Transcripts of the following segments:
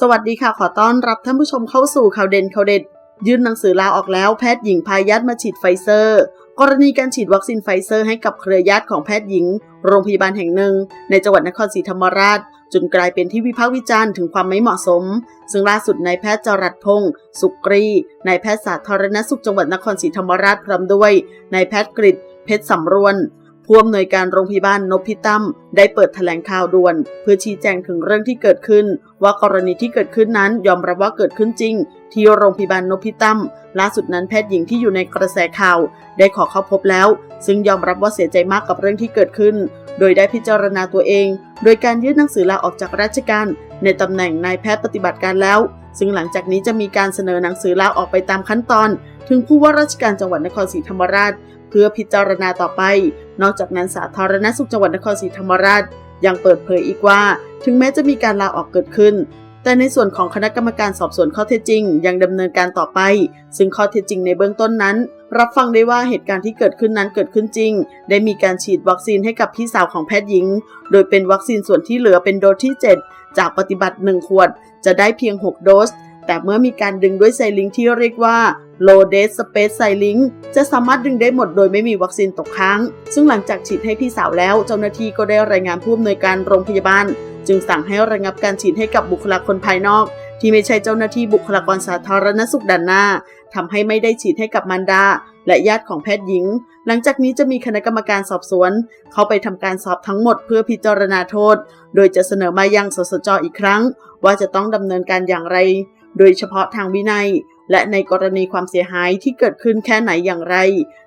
สวัสดีค่ะ ขอต้อนรับท่านผู้ชมเข้าสู่ข่าวเด่นข่าวเด็ด ยื่นหนังสือลาออกแล้วแพทย์หญิงพายัดมาฉีดไฟเซอร์ กรณีการฉีดวัคซีนไฟเซอร์ให้กับเครือญาติของแพทย์หญิง โรงพยาบาลแห่งหนึ่ง ในจังหวัดนครศรีธรรมราช จนกลายเป็นที่วิพากษ์วิจารณ์ถึงความไม่เหมาะสม ซึ่งล่าสุดนายแพทย์จรัสพงศ์สุกรีนายแพทย์สาธารณสุขจังหวัดนครศรีธรรมราชพร้อมด้วยนายแพทย์กฤษเพชรสำรวน ผู้อำนวยการโรงพยาบาลนพิตั้มได้เปิดแถลงข่าวด่วน เพื่อชี้แจงถึงเรื่องที่เกิดขึ้น ว่ากรณีที่เกิดขึ้นนั้นยอมรับว่าเกิดขึ้นจริง ที่โรงพยาบาลนพิตั้มล่าสุดนั้นแพทย์หญิงที่อยู่ในกระแสข่าว ได้ขอเข้าพบแล้ว ซึ่งยอมรับว่าเสียใจมากกับเรื่องที่เกิดขึ้น โดยได้พิจารณาตัวเอง โดยการยื่นหนังสือลาออกจากราชการ ในตำแหน่งนายแพทย์ปฏิบัติการแล้ว ซึ่งหลังจากนี้จะมีการเสนอหนังสือลาออกไปตามขั้นตอน ถึงผู้ว่าราชการจังหวัดนครศรีธรรมราช พื่อพิจารณาต่อไป นอกจากนั้นสาธารณสุขจังหวัดนครศรีธรรมราชยังเปิดเผยอีกว่า ถึงแม้จะมีการลาออกเกิดขึ้น แต่ในส่วนของคณะกรรมการสอบสวนข้อเท็จจริง ยังดำเนินการต่อไป ซึ่งข้อเท็จจริงในเบื้องต้นนั้น รับฟังได้ว่าเหตุการณ์ที่เกิดขึ้นนั้นเกิดขึ้นจริง ได้มีการฉีดวัคซีนให้กับพี่สาวของแพทย์หญิง โดยเป็นวัคซีนส่วนที่เหลือเป็นโดสที่ 7 จากปฏิบัติ 1 ขวด จะได้เพียง 6 โดสแต่เมื่อมีการดึงด้วยไซลิงที่เรียกว่า low dose space ไซลิงจะสามารถดึงได้หมดโดยไม่มีวัคซีนตกค้าง ซึ่งหลังจากฉีดให้พี่สาวแล้ว เจ้าหน้าที่ก็ได้รายงานผู้อำนวยการโรงพยาบาล จึงสั่งให้ระงับการฉีดให้กับบุคลากรภายนอก ที่ไม่ใช่เจ้าหน้าที่บุคลากรสาธารณสุขด่านหน้าทำให้ไม่ได้ฉีดให้กับมารดา และญาติของแพทย์หญิง หลังจากนี้จะมีคณะกรรมการสอบสวน เข้าไปทำการสอบทั้งหมดเพื่อพิจารณาโทษ โดยจะเสนอมายังสสจอีกครั้ง ว่าจะต้องดำเนินการอย่างไร โดยเฉพาะทางวินัย และในกรณีความเสียหายที่เกิดขึ้นแค่ไหนอย่างไร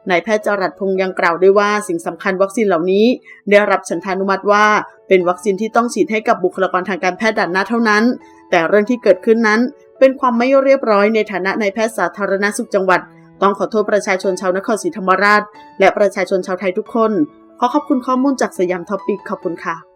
นายแพทย์จรัสพงษ์ยังกล่าวด้วยว่าสิ่งสำคัญวัคซีนเหล่านี้ ได้รับฉันทานุมัติว่า เป็นวัคซีนที่ต้องฉีดให้กับบุคลากรทางการแพทย์ด่านหน้าเท่านั้น แต่เรื่องที่เกิดขึ้นนั้น เป็นความไม่เรียบร้อยในฐานะนายแพทย์สาธารณสุขจังหวัด ต้องขอโทษประชาชนชาวนครศรีธรรมราช และประชาชนชาวไทยทุกคน ขอขอบคุณข้อมูลจากสยามท็อปิกขอบคุณค่ะ